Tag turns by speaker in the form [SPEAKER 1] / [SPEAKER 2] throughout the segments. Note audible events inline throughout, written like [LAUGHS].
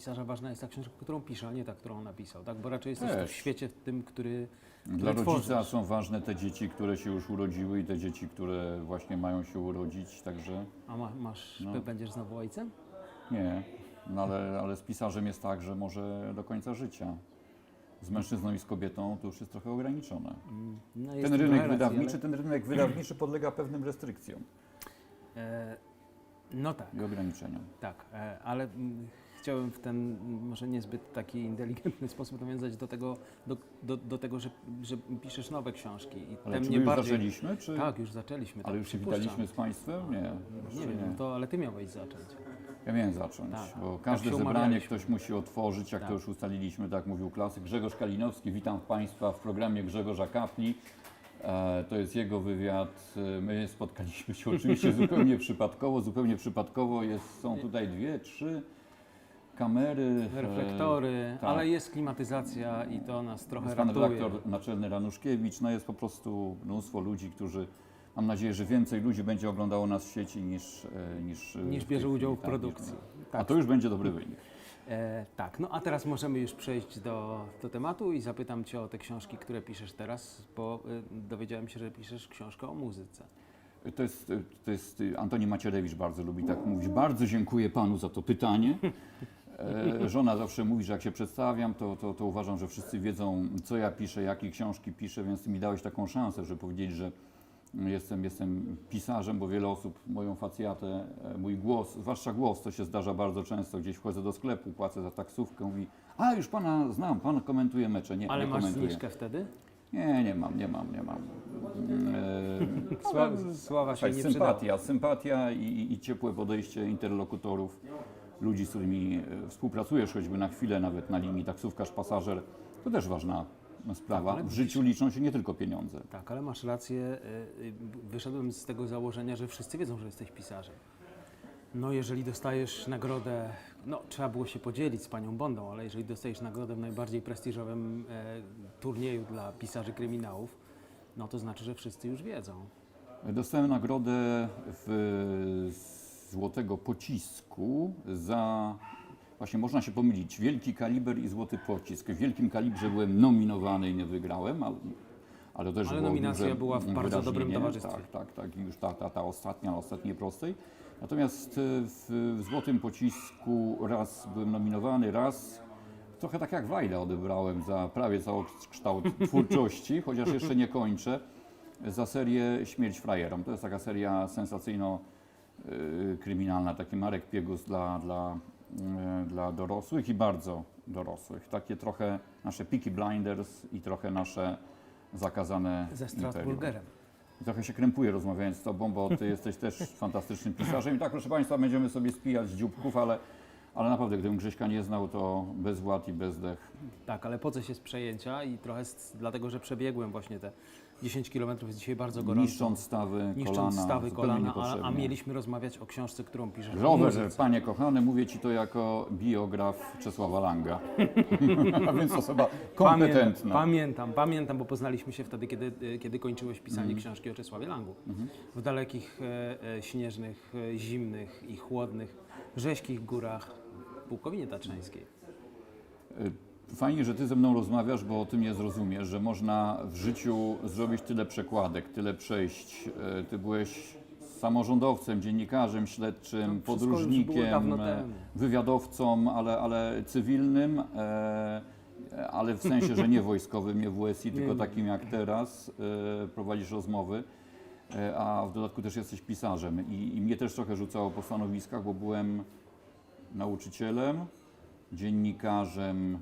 [SPEAKER 1] pisarza ważna jest ta książka, którą pisze, a nie ta, którą on napisał, tak? Bo raczej jesteś
[SPEAKER 2] Też.
[SPEAKER 1] w świecie tym, który,
[SPEAKER 2] Dla rodzica
[SPEAKER 1] tworzysz.
[SPEAKER 2] są ważne te dzieci, które się już urodziły i te dzieci, które właśnie mają się urodzić, także
[SPEAKER 1] A ma, masz,
[SPEAKER 2] No.
[SPEAKER 1] będziesz znowu ojcem?
[SPEAKER 2] nie. No ale, ale z pisarzem jest tak, że może do końca życia. Z mężczyzną i z kobietą to już jest trochę ograniczone.
[SPEAKER 1] No, jest
[SPEAKER 2] Ten rynek
[SPEAKER 1] racji,
[SPEAKER 2] wydawniczy, ten rynek wydawniczy podlega pewnym restrykcjom
[SPEAKER 1] Ale, e, no tak.
[SPEAKER 2] i ograniczeniom.
[SPEAKER 1] Tak, e, ale chciałem w ten może niezbyt taki inteligentny sposób nawiązać do tego, do, do, do tego że, że piszesz nowe książki. I
[SPEAKER 2] Ale czy już
[SPEAKER 1] bardziej...
[SPEAKER 2] zaczęliśmy, czy...
[SPEAKER 1] Tak, już zaczęliśmy.
[SPEAKER 2] Ale
[SPEAKER 1] tak,
[SPEAKER 2] już się witaliśmy z Państwem? Nie,
[SPEAKER 1] Nie wiem,
[SPEAKER 2] nie.
[SPEAKER 1] no to, ale ty miałeś zacząć.
[SPEAKER 2] Ja miałem zacząć,
[SPEAKER 1] Tak.
[SPEAKER 2] bo każde zebranie ktoś musi otworzyć, jak
[SPEAKER 1] Tak.
[SPEAKER 2] to już ustaliliśmy, tak mówił klasyk. Grzegorz Kalinowski, witam Państwa w programie Grzegorza Kapli. E, to jest jego wywiad. E, My spotkaliśmy się oczywiście zupełnie przypadkowo. Zupełnie przypadkowo jest, są tutaj dwie, trzy kamery. e,
[SPEAKER 1] Reflektory,
[SPEAKER 2] tak.
[SPEAKER 1] ale jest klimatyzacja i to nas trochę
[SPEAKER 2] Jest pan
[SPEAKER 1] ratuje.
[SPEAKER 2] redaktor naczelny Ranuszkiewicz. No jest po prostu mnóstwo ludzi, którzy. Mam nadzieję, że więcej ludzi będzie oglądało nas w sieci niż e, niż, e,
[SPEAKER 1] Niż bierze udział w
[SPEAKER 2] tak, niż-
[SPEAKER 1] produkcji.
[SPEAKER 2] A
[SPEAKER 1] Tak,
[SPEAKER 2] to już będzie dobry wynik.
[SPEAKER 1] e, tak, no a teraz możemy już przejść do, do tematu i zapytam Cię o te książki, które piszesz teraz, bo y, dowiedziałem się, że piszesz książkę o muzyce.
[SPEAKER 2] To jest, to jest Antoni Macierewicz bardzo lubi tak mówić. Bardzo dziękuję panu za to pytanie. [LAUGHS] E, żona zawsze mówi, że jak się przedstawiam, to, to, to uważam, że wszyscy wiedzą, co ja piszę, jakie książki piszę, więc ty mi dałeś taką szansę, żeby powiedzieć, że jestem, jestem pisarzem, bo wiele osób moją facjatę, e, mój głos, zwłaszcza głos, to się zdarza bardzo często, gdzieś wchodzę do sklepu, płacę za taksówkę, mówi, a już pana znam, pan komentuje mecze. Nie,
[SPEAKER 1] Ale
[SPEAKER 2] nie
[SPEAKER 1] masz zniżkę wtedy?
[SPEAKER 2] Nie, nie mam, nie mam, nie mam. E,
[SPEAKER 1] Sława, sława się nie
[SPEAKER 2] sympatia, sympatia i, i ciepłe podejście interlokutorów, ludzi, z którymi e, współpracujesz choćby na chwilę, nawet na linii taksówkarz, pasażer, to też ważna sprawa.
[SPEAKER 1] ale
[SPEAKER 2] W życiu liczą się nie tylko pieniądze.
[SPEAKER 1] Tak, ale masz rację. y, y, Wyszedłem z tego założenia, że wszyscy wiedzą, że jesteś pisarzem. No, jeżeli dostajesz nagrodę, no trzeba było się podzielić z panią Bondą, ale jeżeli dostajesz nagrodę w najbardziej prestiżowym e, turnieju dla pisarzy kryminałów, no to znaczy, że wszyscy już wiedzą.
[SPEAKER 2] Dostałem nagrodę w złotego pocisku za. Właśnie można się pomylić. Wielki kaliber i złoty pocisk. W wielkim kalibrze byłem nominowany i nie wygrałem, ale, ale też
[SPEAKER 1] Ale nominacja
[SPEAKER 2] duże
[SPEAKER 1] była w bardzo dobrym towarzystwie.
[SPEAKER 2] Tak, tak, tak. I już ta, ta, ta ostatnia, ostatniej prostej. Natomiast e, w, w złotym pocisku raz byłem nominowany, raz trochę tak jak Wajda odebrałem za prawie cały kształt [LAUGHS] twórczości, chociaż jeszcze nie kończę za serię Śmierć frajerom. To jest taka seria sensacyjno-kryminalna, taki Marek Piegus dla, dla, y, dla dorosłych i bardzo dorosłych. Takie trochę nasze Peaky Blinders i trochę nasze zakazane
[SPEAKER 1] Ze. Strasburgerem.
[SPEAKER 2] Trochę się krępuję rozmawiając z Tobą, bo Ty jesteś też fantastycznym pisarzem. I tak, proszę Państwa, będziemy sobie spijać z dzióbków, ale, ale naprawdę, gdybym Grześka nie znał, to bez ład i bez dech.
[SPEAKER 1] Tak, ale po coś jest przejęcia i trochę z, dlatego, że przebiegłem właśnie te 10 km jest dzisiaj bardzo gorąco.
[SPEAKER 2] Niszcząc stawy,
[SPEAKER 1] Niszcząc
[SPEAKER 2] kolana,
[SPEAKER 1] stawy kolana, a, a mieliśmy rozmawiać o książce, którą piszesz o
[SPEAKER 2] Rower,
[SPEAKER 1] muzyce.
[SPEAKER 2] panie kochany, mówię ci to jako biograf Czesława Langa. [LAUGHS] A więc osoba kompetentna.
[SPEAKER 1] Pamiętam, pamiętam, pamiętam, bo poznaliśmy się wtedy, kiedy, kiedy kończyłeś pisanie
[SPEAKER 2] Mhm.
[SPEAKER 1] książki o Czesławie Langu. W dalekich, e, e, śnieżnych, e, zimnych i chłodnych, rzeźkich górach Pułkowinie Tatrzańskiej.
[SPEAKER 2] Fajnie, że ty ze mną rozmawiasz, bo ty mnie zrozumiesz, że można w życiu zrobić tyle przekładek, tyle przejść. E, Ty byłeś samorządowcem, dziennikarzem śledczym,
[SPEAKER 1] To wszystko już
[SPEAKER 2] podróżnikiem,
[SPEAKER 1] dawno
[SPEAKER 2] e,
[SPEAKER 1] temu.
[SPEAKER 2] wywiadowcą, ale, ale cywilnym, e, ale w sensie, że nie [LAUGHS] wojskowym, nie WSI, tylko
[SPEAKER 1] nie.
[SPEAKER 2] takim jak teraz. e, Prowadzisz rozmowy. E, A w dodatku też jesteś pisarzem I, i mnie też trochę rzucało po stanowiskach, bo byłem nauczycielem, dziennikarzem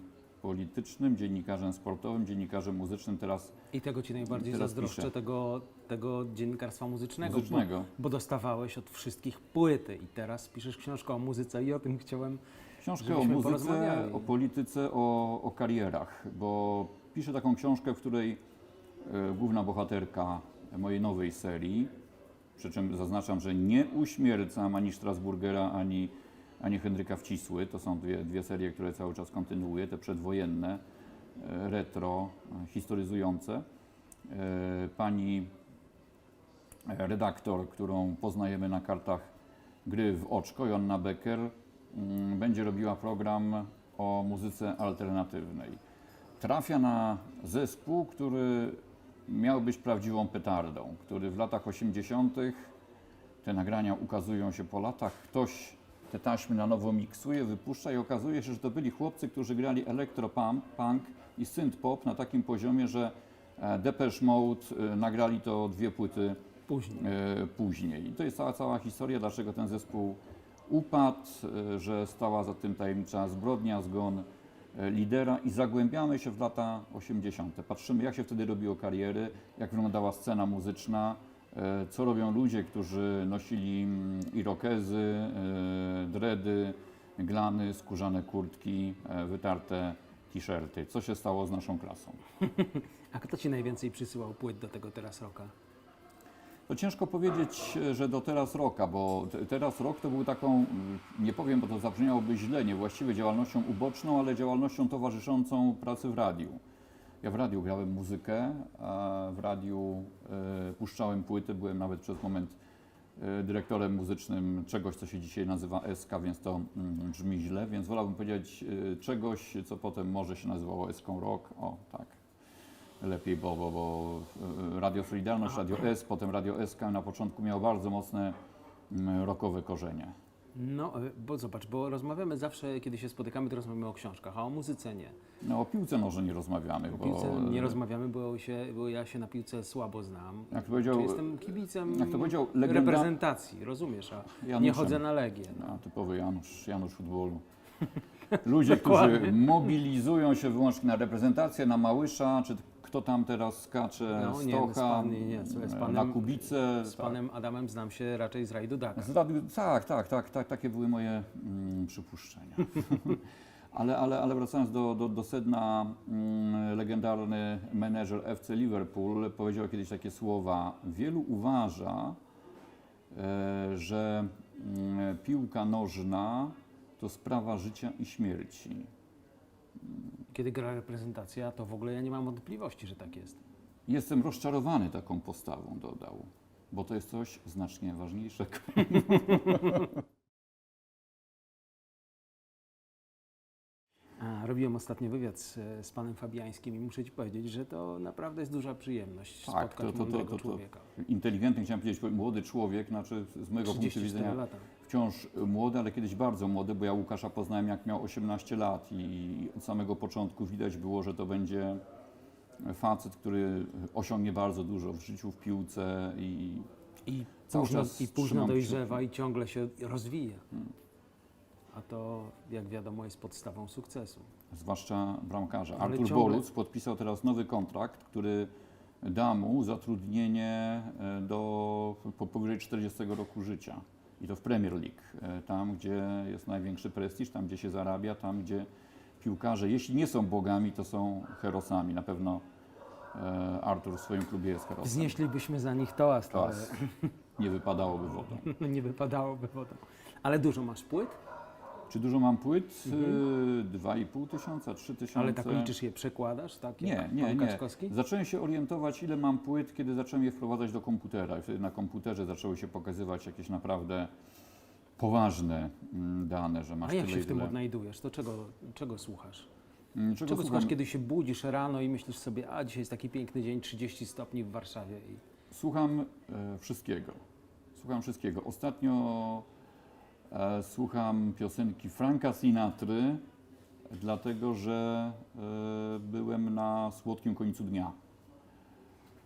[SPEAKER 2] politycznym, dziennikarzem sportowym, dziennikarzem muzycznym, teraz
[SPEAKER 1] I tego ci najbardziej
[SPEAKER 2] Teraz
[SPEAKER 1] zazdroszczę,
[SPEAKER 2] piszę.
[SPEAKER 1] tego, tego dziennikarstwa muzycznego,
[SPEAKER 2] muzycznego.
[SPEAKER 1] Bo, bo dostawałeś od wszystkich płyty i teraz piszesz książkę o muzyce i o tym chciałem
[SPEAKER 2] Książkę o muzyce, o polityce, o, o karierach, bo piszę taką książkę, w której e, główna bohaterka mojej nowej serii, przy czym zaznaczam, że nie uśmiercam ani Strasburgera, ani, ani Henryka Wcisły. To są dwie, dwie serie, które cały czas kontynuuję, te przedwojenne, e, retro, e, historyzujące. E, Pani redaktor, którą poznajemy na kartach gry w oczko, Joanna Becker, mm, będzie robiła program o muzyce alternatywnej. Trafia na zespół, który miał być prawdziwą petardą, który w latach 80. te nagrania ukazują się po latach, ktoś te taśmy na nowo miksuje, wypuszcza i okazuje się, że to byli chłopcy, którzy grali elektropunk punk i synth-pop na takim poziomie, że e, Depeche Mode e, nagrali to dwie płyty
[SPEAKER 1] Później.
[SPEAKER 2] e, później. I to jest cała, cała historia, dlaczego ten zespół upadł, że stała za tym tajemnicza zbrodnia, zgon lidera i zagłębiamy się w lata 80. Patrzymy, jak się wtedy robiło kariery, jak wyglądała scena muzyczna, co robią ludzie, którzy nosili mm, irokezy, e, dredy, glany, skórzane kurtki, e, wytarte t-shirty. Co się stało z naszą klasą? [LAUGHS]
[SPEAKER 1] A kto ci najwięcej przysyłał płyt do tego teraz roka?
[SPEAKER 2] To ciężko powiedzieć, że do teraz roka, bo te- teraz rok to był taką, nie powiem, bo to zabrzmiałoby źle, niewłaściwie działalnością uboczną, ale działalnością towarzyszącą pracy w radiu. Ja w radiu grałem muzykę, a w radiu e, puszczałem płyty, byłem nawet przez moment e, dyrektorem muzycznym czegoś, co się dzisiaj nazywa SK, więc to mm, brzmi źle, więc wolałbym powiedzieć e, czegoś, co potem może się nazywało SK Rock. O, tak. Lepiej, bo, bo, bo Radio Solidarność, Radio S, potem Radio SK na początku miało bardzo mocne mm, rockowe korzenie.
[SPEAKER 1] No, e, bo zobacz, bo rozmawiamy zawsze, kiedy się spotykamy, to rozmawiamy o książkach, a o muzyce nie.
[SPEAKER 2] No o piłce nożnej nie rozmawiamy,
[SPEAKER 1] O
[SPEAKER 2] bo
[SPEAKER 1] piłce nie rozmawiamy, bo, się, bo ja się na piłce słabo znam.
[SPEAKER 2] Jak to powiedział-
[SPEAKER 1] Czy jestem kibicem
[SPEAKER 2] jak to powiedział legenda-
[SPEAKER 1] reprezentacji, rozumiesz, a nie
[SPEAKER 2] Januszem.
[SPEAKER 1] chodzę na Legię.
[SPEAKER 2] no, typowy Janusz, Janusz futbolu. [LAUGHS] Ludzie, którzy mobilizują się wyłącznie na reprezentację, na Małysza, czy kto tam teraz skacze,
[SPEAKER 1] No, nie,
[SPEAKER 2] Stocha,
[SPEAKER 1] z pan- nie, z panem-
[SPEAKER 2] na Kubicę.
[SPEAKER 1] Z panem Adamem znam się raczej z rajdu Daka.
[SPEAKER 2] Z tak, tak, tak, tak, takie były moje mm, przypuszczenia. [LAUGHS] ale, ale, ale wracając do, do, do sedna, mm, legendarny menedżer FC Liverpool powiedział kiedyś takie słowa. Wielu uważa, e, że mm, piłka nożna to sprawa życia i śmierci.
[SPEAKER 1] Kiedy gra reprezentacja, to w ogóle ja nie mam wątpliwości, że tak jest.
[SPEAKER 2] Jestem rozczarowany taką postawą, dodał, bo to jest coś znacznie ważniejszego. [LAUGHS]
[SPEAKER 1] A, robiłem ostatnio wywiad z, z panem Fabiańskim i muszę ci powiedzieć, że to naprawdę jest duża przyjemność
[SPEAKER 2] Tak,
[SPEAKER 1] spotkać
[SPEAKER 2] to- to- to- to- to-
[SPEAKER 1] człowieka.
[SPEAKER 2] inteligentny, chciałem powiedzieć, młody człowiek, znaczy z mojego punktu
[SPEAKER 1] 34
[SPEAKER 2] widzenia
[SPEAKER 1] lata.
[SPEAKER 2] Wciąż młody, ale kiedyś bardzo młody, bo ja Łukasza poznałem jak miał 18 lat i od samego początku widać było, że to będzie facet, który osiągnie bardzo dużo w życiu, w piłce i
[SPEAKER 1] I
[SPEAKER 2] Cały
[SPEAKER 1] późno,
[SPEAKER 2] czas
[SPEAKER 1] i późno dojrzewa
[SPEAKER 2] kciuki.
[SPEAKER 1] i ciągle się rozwija.
[SPEAKER 2] Hmm.
[SPEAKER 1] A to, jak wiadomo, jest podstawą sukcesu.
[SPEAKER 2] zwłaszcza bramkarza.
[SPEAKER 1] Ale
[SPEAKER 2] Artur
[SPEAKER 1] ciągle-
[SPEAKER 2] Boruc podpisał teraz nowy kontrakt, który da mu zatrudnienie e, do po powyżej 40 roku życia. I to w Premier League, e, tam gdzie jest największy prestiż, tam gdzie się zarabia, tam gdzie piłkarze, jeśli nie są bogami, to są herosami. Na pewno e, Artur w swoim klubie jest herosem.
[SPEAKER 1] Wznieślibyśmy za nich toast, ale
[SPEAKER 2] Toast. Nie wypadałoby wodą. [LAUGHS]
[SPEAKER 1] nie wypadałoby wodą. Ale dużo masz płyt?
[SPEAKER 2] Czy dużo mam płyt? E, Dwa i pół tysiąca, trzy tysiące.
[SPEAKER 1] Ale tak liczysz je, przekładasz? Tak,
[SPEAKER 2] Nie,
[SPEAKER 1] jak
[SPEAKER 2] nie,
[SPEAKER 1] pan
[SPEAKER 2] nie.
[SPEAKER 1] Kaczkowski?
[SPEAKER 2] Zacząłem się orientować, ile mam płyt, kiedy zacząłem je wprowadzać do komputera. I wtedy na komputerze zaczęły się pokazywać jakieś naprawdę poważne mm, dane, że masz
[SPEAKER 1] A jak
[SPEAKER 2] tyle
[SPEAKER 1] się
[SPEAKER 2] i
[SPEAKER 1] w tym
[SPEAKER 2] tyle.
[SPEAKER 1] odnajdujesz? To czego, czego słuchasz?
[SPEAKER 2] Mm, Czego,
[SPEAKER 1] Czego
[SPEAKER 2] słucham?
[SPEAKER 1] słuchasz, kiedy się budzisz rano i myślisz sobie, a dzisiaj jest taki piękny dzień, 30 stopni w Warszawie i
[SPEAKER 2] Słucham e, wszystkiego. Słucham wszystkiego. Ostatnio słucham piosenki Franka Sinatry, dlatego że e, byłem na słodkim końcu dnia.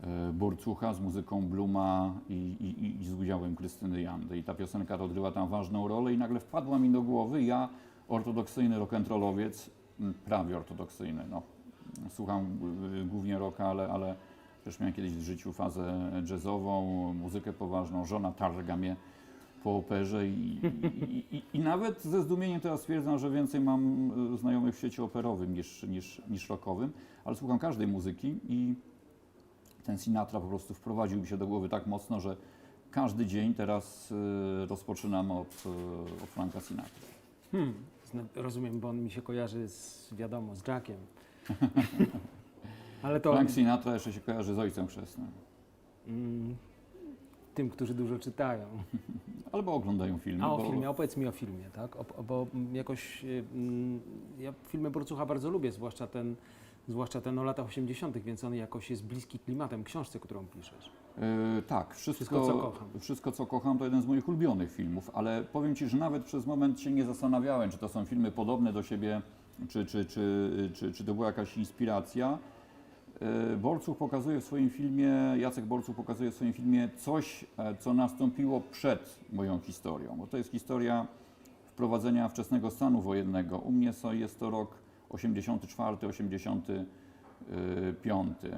[SPEAKER 2] E, Borcucha z muzyką Bluma i, i, i- z udziałem Krystyny Jandy. I ta piosenka odgrywa tam ważną rolę i nagle wpadła mi do głowy, ja ortodoksyjny rock'n'rollowiec, prawie ortodoksyjny, no. Słucham y, głównie rocka, ale, ale też miałem kiedyś w życiu fazę jazzową, muzykę poważną, żona targa mnie po operze i, i, i, i nawet ze zdumieniem teraz stwierdzam, że więcej mam y, znajomych w świecie operowym niż, niż, niż rockowym, ale słucham każdej muzyki i ten Sinatra po prostu wprowadził mi się do głowy tak mocno, że każdy dzień teraz y, rozpoczynam od, y, od Franka Sinatra.
[SPEAKER 1] hmm, rozumiem, bo on mi się kojarzy z, wiadomo, z Jackiem. [LAUGHS] Ale to
[SPEAKER 2] Frank Sinatra jeszcze się kojarzy z ojcem chrzestnym.
[SPEAKER 1] mm, tym, którzy dużo czytają.
[SPEAKER 2] albo oglądają filmy.
[SPEAKER 1] A o
[SPEAKER 2] bo-
[SPEAKER 1] filmie, opowiedz mi o filmie, tak? O, bo jakoś y, mm, ja filmy Borcucha bardzo lubię, zwłaszcza ten, zwłaszcza ten o latach 80., więc on jakoś jest bliski klimatem książce, którą piszesz.
[SPEAKER 2] E, tak, wszystko,
[SPEAKER 1] Wszystko, co kocham.
[SPEAKER 2] Wszystko, co kocham, to jeden z moich ulubionych filmów, ale powiem Ci, że nawet przez moment się nie zastanawiałem, czy to są filmy podobne do siebie, czy, czy, czy, czy, czy to była jakaś inspiracja. E, Borcuch pokazuje w swoim filmie, Jacek Borcuch pokazuje w swoim filmie coś, e, co nastąpiło przed moją historią, bo to jest historia wprowadzenia wczesnego stanu wojennego. U mnie jest to rok 84, 85. E,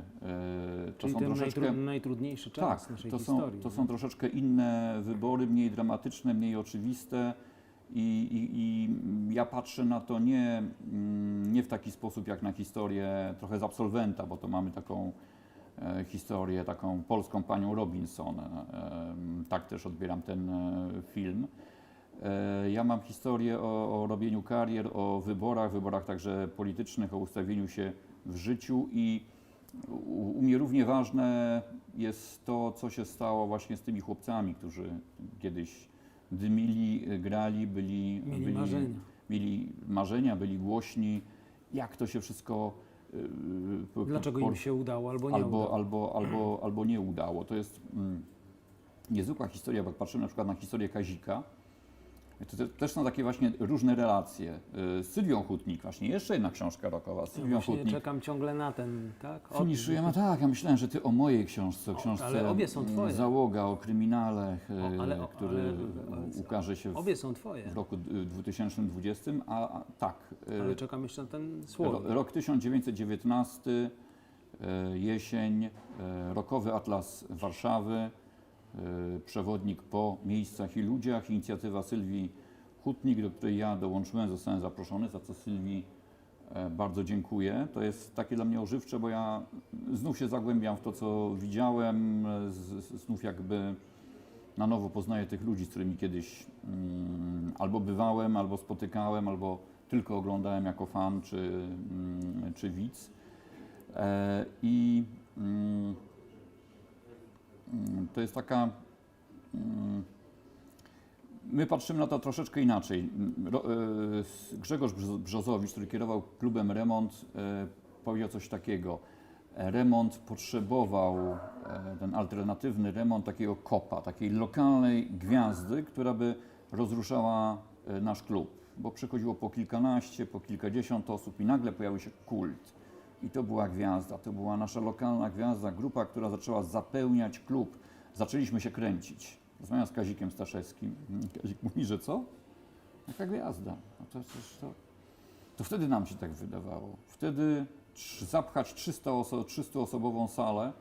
[SPEAKER 2] To
[SPEAKER 1] Czyli
[SPEAKER 2] są
[SPEAKER 1] ten
[SPEAKER 2] troszeczkę...
[SPEAKER 1] najtru, najtrudniejszy czas
[SPEAKER 2] Tak,
[SPEAKER 1] naszej
[SPEAKER 2] to są,
[SPEAKER 1] historii.
[SPEAKER 2] to
[SPEAKER 1] nie?
[SPEAKER 2] są troszeczkę inne wybory, mniej dramatyczne, mniej oczywiste. I, i, I ja patrzę na to nie, mm, nie w taki sposób jak na historię trochę z absolwenta, bo to mamy taką e, historię, taką polską panią Robinson. E, tak też odbieram ten e, film. Ja mam historię o, o robieniu karier, o wyborach, wyborach także politycznych, o ustawieniu się w życiu i u mnie równie ważne jest to, co się stało właśnie z tymi chłopcami, którzy kiedyś dymili, grali, byli,
[SPEAKER 1] Mieli
[SPEAKER 2] byli,
[SPEAKER 1] marzenia.
[SPEAKER 2] mieli marzenia, byli głośni. Jak to się wszystko y,
[SPEAKER 1] Dlaczego
[SPEAKER 2] po-
[SPEAKER 1] im się udało albo nie
[SPEAKER 2] albo,
[SPEAKER 1] udało?
[SPEAKER 2] albo, albo, albo nie udało. To jest mm, niezwykła historia, bo jak patrzymy na przykład na historię Kazika, to te, też są takie właśnie różne relacje. Y, Z Sylwią Hutnik, właśnie jeszcze jedna książka rokowa, z
[SPEAKER 1] No
[SPEAKER 2] Sylwią
[SPEAKER 1] właśnie
[SPEAKER 2] Hutnik.
[SPEAKER 1] czekam ciągle na ten, tak? O-
[SPEAKER 2] Finiszujemy, tak, ja myślałem, że ty o mojej książce, o książce
[SPEAKER 1] ale obie są twoje.
[SPEAKER 2] Załoga o kryminale, y,
[SPEAKER 1] O, ale- o,
[SPEAKER 2] który
[SPEAKER 1] ale-
[SPEAKER 2] ukaże się w,
[SPEAKER 1] Obie są twoje,
[SPEAKER 2] w roku y, 2020, a, a tak, y,
[SPEAKER 1] ale czekam jeszcze na ten
[SPEAKER 2] ro,
[SPEAKER 1] słowik.
[SPEAKER 2] rok 1919, y, jesień, y, rokowy atlas Warszawy, y, przewodnik po miejscach i ludziach, inicjatywa Sylwii Hutnik, do której ja dołączyłem, zostałem zaproszony, za co Sylwii e, bardzo dziękuję. To jest takie dla mnie ożywcze, bo ja znów się zagłębiam w to, co widziałem, znów jakby na nowo poznaję tych ludzi, z którymi kiedyś mm, albo bywałem, albo spotykałem, albo tylko oglądałem jako fan czy, mm, czy widz. E, I mm, to jest taka. mm, My patrzymy na to troszeczkę inaczej. Ro- e, Grzegorz Brzo- Brzozowicz, który kierował klubem Remont, e, powiedział coś takiego. Remont potrzebował, e, ten alternatywny remont, takiego kopa, takiej lokalnej gwiazdy, która by rozruszała nasz klub. Bo przychodziło po kilkanaście, po kilkadziesiąt osób i nagle pojawił się kult. I to była gwiazda, to była nasza lokalna gwiazda, grupa, która zaczęła zapełniać klub. Zaczęliśmy się kręcić. Rozmawiam z Kazikiem Staszewskim. [LAUGHS] Kazik mówi, że co? Jaka gwiazda? No to, to, to, wtedy nam się tak wydawało. Wtedy zapchać 300 oso 300-osobową salę,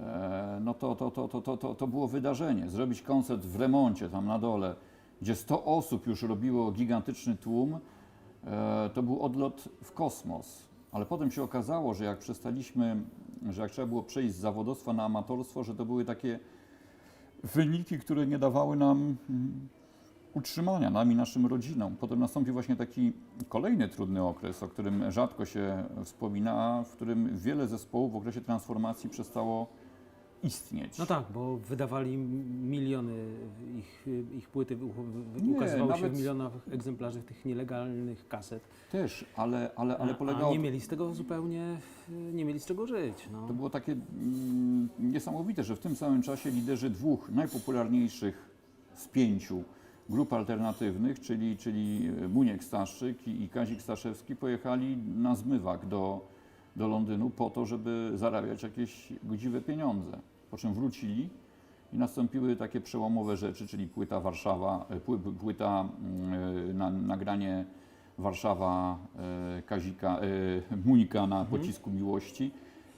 [SPEAKER 2] e, no to, to, to, to, to, to, to było wydarzenie. Zrobić koncert w remoncie tam na dole, gdzie 100 osób już robiło gigantyczny tłum, e, to był odlot w kosmos. Ale potem się okazało, że jak przestaliśmy, że jak trzeba było przejść z zawodowstwa na amatorstwo, że to były takie wyniki, które nie dawały nam mm, utrzymania, nam i naszym rodzinom. Potem nastąpił właśnie taki kolejny trudny okres, o którym rzadko się wspomina, w którym wiele zespołów w okresie transformacji przestało istnieć.
[SPEAKER 1] No tak, bo wydawali miliony, ich, ich płyty
[SPEAKER 2] Nie,
[SPEAKER 1] ukazywały się w milionach egzemplarzy tych nielegalnych kaset.
[SPEAKER 2] Też, ale, ale, ale polegało
[SPEAKER 1] a nie mieli z tego zupełnie, nie mieli z czego żyć. No.
[SPEAKER 2] To było takie mm, niesamowite, że w tym samym czasie liderzy dwóch najpopularniejszych z pięciu grup alternatywnych, czyli, czyli Muniek Staszczyk i, i Kazik Staszewski, pojechali na zmywak do, do Londynu po to, żeby zarabiać jakieś godziwe pieniądze. Po czym wrócili i nastąpiły takie przełomowe rzeczy, czyli płyta Warszawa, e, pły, płyta mm, na, nagranie Warszawa e, Kazika, e, Munika na pocisku miłości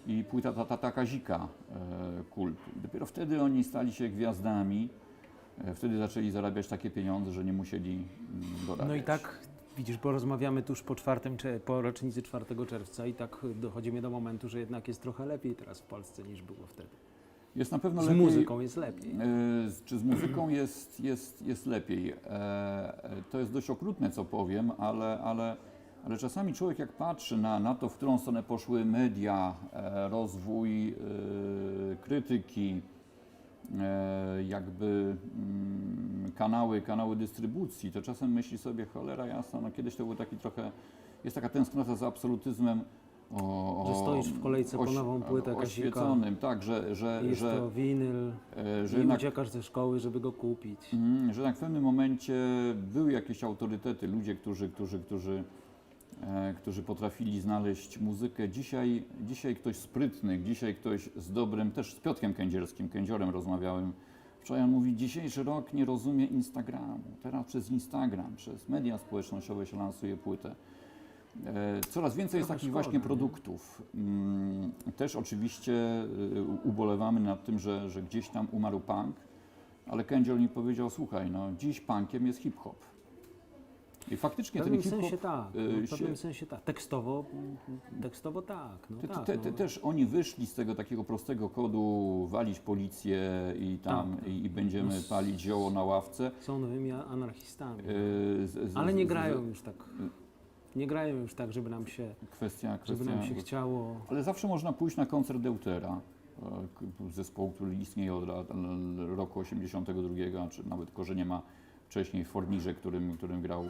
[SPEAKER 2] i płyta Tata ta, Kazika e, kultu. I dopiero wtedy oni stali się gwiazdami, e, wtedy zaczęli zarabiać takie pieniądze, że nie musieli mm, dorabiać.
[SPEAKER 1] no i tak, widzisz, porozmawiamy tuż po, czwartym, po rocznicy 4 czerwca i tak dochodzimy do momentu, że jednak jest trochę lepiej teraz w Polsce niż było wtedy.
[SPEAKER 2] Jest na pewno
[SPEAKER 1] Z
[SPEAKER 2] lepiej,
[SPEAKER 1] muzyką jest lepiej.
[SPEAKER 2] Z- Czy z muzyką jest, jest, jest lepiej? E, e, To jest dość okrutne, co powiem, ale, ale, ale czasami człowiek jak patrzy na, na to, w którą stronę poszły media, e, rozwój e, krytyki, jakby mm, kanały, kanały dystrybucji, to czasem myśli sobie, cholera jasna, no kiedyś to był taki trochę, jest taka tęsknota za absolutyzmem o,
[SPEAKER 1] Że
[SPEAKER 2] o-
[SPEAKER 1] stoisz w kolejce po nową płytę
[SPEAKER 2] oświeconym, tak, że, że,
[SPEAKER 1] Jest
[SPEAKER 2] że,
[SPEAKER 1] to winyl
[SPEAKER 2] e, że
[SPEAKER 1] i
[SPEAKER 2] jednak
[SPEAKER 1] uciekasz ze szkoły, żeby go kupić.
[SPEAKER 2] Mm, że tak w pewnym momencie były jakieś autorytety, ludzie, którzy, którzy, którzy, e, którzy potrafili znaleźć muzykę. Dzisiaj, dzisiaj ktoś sprytny, dzisiaj ktoś z dobrym, też z Piotrkiem Kędzierskim, Kędziorem rozmawiałem. Wczoraj on mówi, dzisiejszy rok nie rozumie Instagramu. Teraz przez Instagram, przez media społecznościowe się lansuje płytę. E, Coraz więcej jest takich właśnie
[SPEAKER 1] nie?
[SPEAKER 2] produktów. Mm, Też oczywiście y, ubolewamy nad tym, że, że gdzieś tam umarł punk, ale Kędziel mi powiedział, słuchaj, no dziś punkiem jest hip-hop. I
[SPEAKER 1] W
[SPEAKER 2] faktycznie ten
[SPEAKER 1] pewnym
[SPEAKER 2] hip-hop...
[SPEAKER 1] sensie tak.
[SPEAKER 2] y,
[SPEAKER 1] No, w pewnym
[SPEAKER 2] się-
[SPEAKER 1] sensie tak. Tekstowo, tekstowo tak. No,
[SPEAKER 2] te,
[SPEAKER 1] tak
[SPEAKER 2] te, te,
[SPEAKER 1] no.
[SPEAKER 2] też oni wyszli z tego takiego prostego kodu, walić policję i tam
[SPEAKER 1] Tak.
[SPEAKER 2] i, i będziemy
[SPEAKER 1] No
[SPEAKER 2] palić zioło na ławce.
[SPEAKER 1] Są nowymi anarchistami.
[SPEAKER 2] Y, z- z-
[SPEAKER 1] Ale nie
[SPEAKER 2] z-
[SPEAKER 1] grają już tak. Nie grają już tak, żeby nam się,
[SPEAKER 2] Kwestia,
[SPEAKER 1] żeby
[SPEAKER 2] kwestia
[SPEAKER 1] nam się chciało.
[SPEAKER 2] Ale zawsze można pójść na koncert Deutera, e, zespołu, który istnieje od lat, roku 82, czy nawet korzenie ma wcześniej w Fornirze, którym, którym grał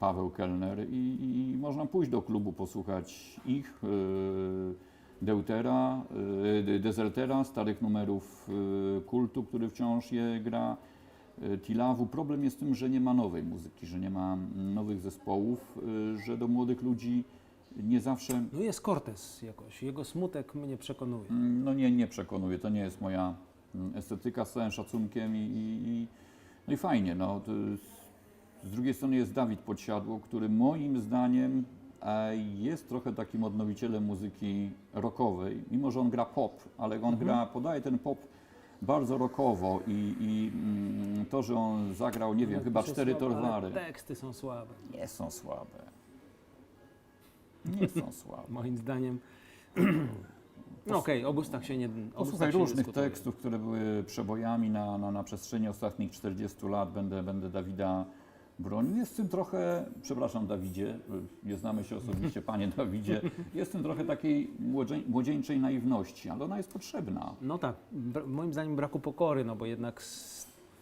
[SPEAKER 2] Paweł Kellner i, i można pójść do klubu, posłuchać ich, e, Deutera, De- Desertera, starych numerów kultu, który wciąż je gra, Tilawu. Problem jest w tym, że nie ma nowej muzyki, że nie ma nowych zespołów, że do młodych ludzi nie zawsze,
[SPEAKER 1] No jest Cortez jakoś. Jego smutek mnie przekonuje.
[SPEAKER 2] mm, no nie, nie przekonuje, to nie jest moja mm, estetyka z całym szacunkiem i, i, i no i fajnie, no. Z drugiej strony jest Dawid Podsiadło, który moim zdaniem e, jest trochę takim odnowicielem muzyki rockowej, mimo że on gra pop, ale on
[SPEAKER 1] Mhm.
[SPEAKER 2] gra, podaje ten pop bardzo rockowo i, i mm, to, że on zagrał, nie wiem,
[SPEAKER 1] No,
[SPEAKER 2] chyba cztery torwary,
[SPEAKER 1] Teksty są słabe.
[SPEAKER 2] nie są słabe. Nie są [LAUGHS] słabe.
[SPEAKER 1] Moim zdaniem. [CLEARS THROAT] No okej, o gustach się nie. o
[SPEAKER 2] Posłuchaj różnych
[SPEAKER 1] dyskutuje.
[SPEAKER 2] tekstów, które były przebojami na, na, na przestrzeni ostatnich 40 lat. Będę, będę Dawida bronił. Jest w tym trochę, przepraszam Dawidzie, nie znamy się osobiście, panie [LAUGHS] Dawidzie, jest w tym trochę takiej młodzie, młodzieńczej naiwności, ale ona jest potrzebna.
[SPEAKER 1] No tak, moim zdaniem braku pokory, no bo jednak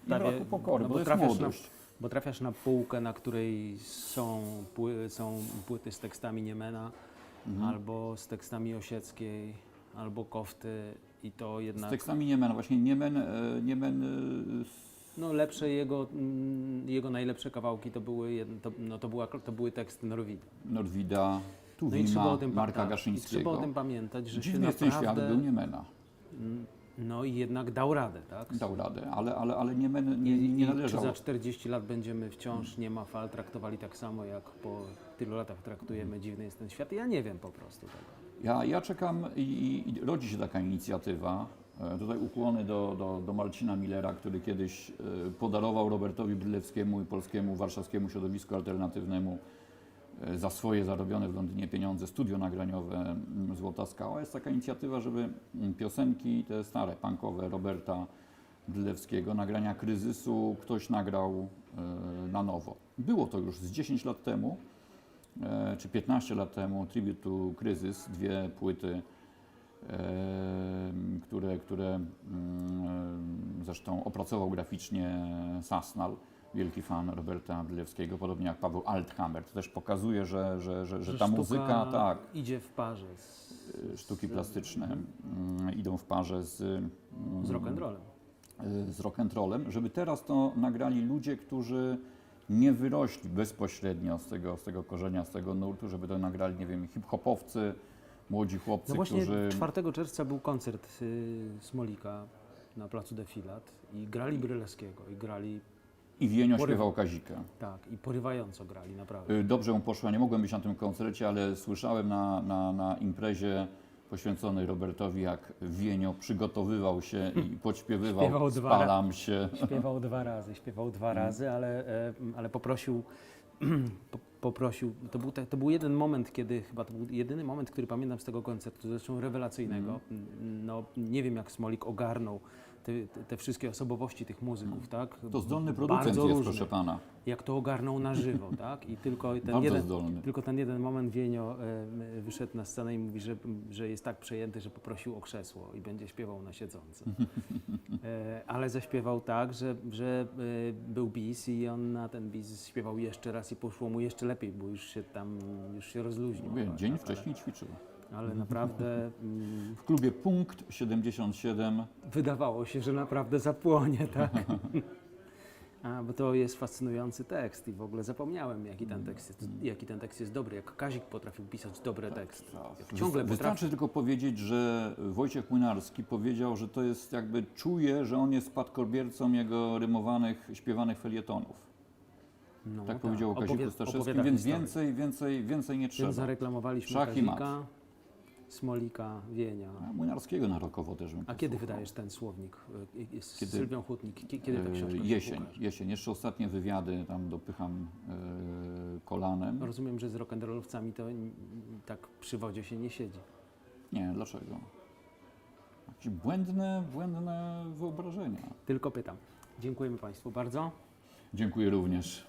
[SPEAKER 2] braku pokory,
[SPEAKER 1] no
[SPEAKER 2] bo to jest
[SPEAKER 1] trafiasz na,
[SPEAKER 2] młodość.
[SPEAKER 1] bo trafiasz na półkę, na której są, pły, są płyty z tekstami Niemena,
[SPEAKER 2] Mhm.
[SPEAKER 1] albo z tekstami Osieckiej, albo Kofty i to
[SPEAKER 2] Z
[SPEAKER 1] jednak,
[SPEAKER 2] tekstami Niemen, właśnie Niemen, e, Niemen e,
[SPEAKER 1] no lepsze jego, mm, jego najlepsze kawałki to były, to, no to, była, to były teksty Norwida.
[SPEAKER 2] Norwida,
[SPEAKER 1] No
[SPEAKER 2] Tuwima,
[SPEAKER 1] o tym,
[SPEAKER 2] Marka
[SPEAKER 1] i
[SPEAKER 2] Gaszyńskiego.
[SPEAKER 1] trzeba o tym pamiętać, że się
[SPEAKER 2] Dziwny jest ten świat,
[SPEAKER 1] naprawdę,
[SPEAKER 2] był Niemena.
[SPEAKER 1] mm, no i jednak dał radę, tak?
[SPEAKER 2] Dał radę, ale, ale, ale nie,
[SPEAKER 1] I,
[SPEAKER 2] nie, nie
[SPEAKER 1] i czy za 40 lat będziemy wciąż nie ma fal traktowali tak samo, jak po tylu latach traktujemy dziwny jest ten świat? Ja nie wiem po prostu tego.
[SPEAKER 2] Ja, ja czekam i, i rodzi się taka inicjatywa. E, Tutaj ukłony do, do, do Marcina Millera, który kiedyś e, podarował Robertowi Brylewskiemu i polskiemu warszawskiemu środowisku alternatywnemu e, za swoje zarobione w Londynie pieniądze studio nagraniowe mm, Złota Skała. Jest taka inicjatywa, żeby mm, piosenki te stare, punkowe Roberta Brylewskiego, nagrania kryzysu, ktoś nagrał na nowo. Było to już z 10 lat temu czy 15 lat temu Tribute to Kryzys, dwie płyty, które, które zresztą opracował graficznie Sasnal, wielki fan Roberta Brylewskiego, podobnie jak Paweł Althammer. To też pokazuje, że, że, że, że ta muzyka, tak,
[SPEAKER 1] idzie w parze z,
[SPEAKER 2] e, sztuki plastyczne mm, idą w parze z, mm,
[SPEAKER 1] z rock'n'rollem.
[SPEAKER 2] y, z rock'n'rollem, żeby teraz to nagrali ludzie, którzy nie wyrośli bezpośrednio z tego, z tego korzenia, z tego nurtu, żeby to nagrali, nie wiem, hip-hopowcy, młodzi chłopcy,
[SPEAKER 1] No właśnie
[SPEAKER 2] którzy...
[SPEAKER 1] 4 czerwca był koncert y, Smolika na placu Defilat i grali Brylewskiego i grali,
[SPEAKER 2] I Wienio śpiewał Kazika.
[SPEAKER 1] tak, i porywająco grali, naprawdę.
[SPEAKER 2] Y, Dobrze mu poszło, nie mogłem być na tym koncercie, ale słyszałem na, na, na imprezie poświęconej Robertowi, jak Wienio przygotowywał się i [LAUGHS] podśpiewywał
[SPEAKER 1] Śpiewał dwa
[SPEAKER 2] Spalam się.
[SPEAKER 1] Śpiewał dwa razy, śpiewał dwa razy, ale, e, ale poprosił, [CLEARS THROAT] po, poprosił, to był, to był jeden moment, kiedy, chyba to był jedyny moment, który pamiętam z tego koncertu, zresztą rewelacyjnego. No, nie wiem jak Smolik ogarnął te, te, wszystkie osobowości tych muzyków, tak?
[SPEAKER 2] To zdolny producent
[SPEAKER 1] Bardzo
[SPEAKER 2] jest,
[SPEAKER 1] różne.
[SPEAKER 2] proszę pana.
[SPEAKER 1] Jak to ogarnął na żywo, [LAUGHS] tak? I tylko ten
[SPEAKER 2] Bardzo
[SPEAKER 1] jeden,
[SPEAKER 2] zdolny.
[SPEAKER 1] tylko ten jeden moment Wienio e, wyszedł na scenę i mówi, że, że jest tak przejęty, że poprosił o krzesło i będzie śpiewał na siedzącym. [LAUGHS] E, ale zaśpiewał tak, że, że e, był bis i on na ten bis śpiewał jeszcze raz i poszło mu jeszcze lepiej, bo już się tam, już się rozluźnił.
[SPEAKER 2] Mówię, dzień wcześniej ćwiczył.
[SPEAKER 1] Ale naprawdę mm,
[SPEAKER 2] W klubie Punkt 77
[SPEAKER 1] wydawało się, że naprawdę zapłonie, tak? A, bo to jest fascynujący tekst i w ogóle zapomniałem, jaki ten tekst jest, jaki ten tekst jest dobry, jak Kazik potrafił pisać dobre teksty. Jak ciągle
[SPEAKER 2] Wys-
[SPEAKER 1] potrafi.
[SPEAKER 2] Wystarczy tylko powiedzieć, że Wojciech Młynarski powiedział, że to jest jakby czuje, że on jest spadkobiercą jego rymowanych, śpiewanych felietonów.
[SPEAKER 1] No,
[SPEAKER 2] tak powiedział o Kaziku
[SPEAKER 1] opowie-
[SPEAKER 2] Staszewskim,
[SPEAKER 1] opowiada
[SPEAKER 2] więc
[SPEAKER 1] historię.
[SPEAKER 2] więcej, więcej, więcej nie trzeba.
[SPEAKER 1] zareklamowaliśmy
[SPEAKER 2] Szach i mat.
[SPEAKER 1] Kazika, Smolika, Wienia.
[SPEAKER 2] A Młynarskiego na rokowo też bym
[SPEAKER 1] A kiedy
[SPEAKER 2] posłuchał.
[SPEAKER 1] wydajesz ten słownik y, y, z
[SPEAKER 2] Kiedy-
[SPEAKER 1] Sylwią Hutnik? Kie- Kiedy ta
[SPEAKER 2] E,
[SPEAKER 1] książka się
[SPEAKER 2] Jesień,
[SPEAKER 1] ukaże?
[SPEAKER 2] jesień. Jeszcze ostatnie wywiady tam dopycham e, kolanem.
[SPEAKER 1] Rozumiem, że z rock'n'rollowcami to n- tak przy wodzie się nie siedzi.
[SPEAKER 2] Nie, dlaczego? Jakieś błędne, błędne wyobrażenia.
[SPEAKER 1] Tylko pytam. Dziękujemy Państwu bardzo.
[SPEAKER 2] Dziękuję również.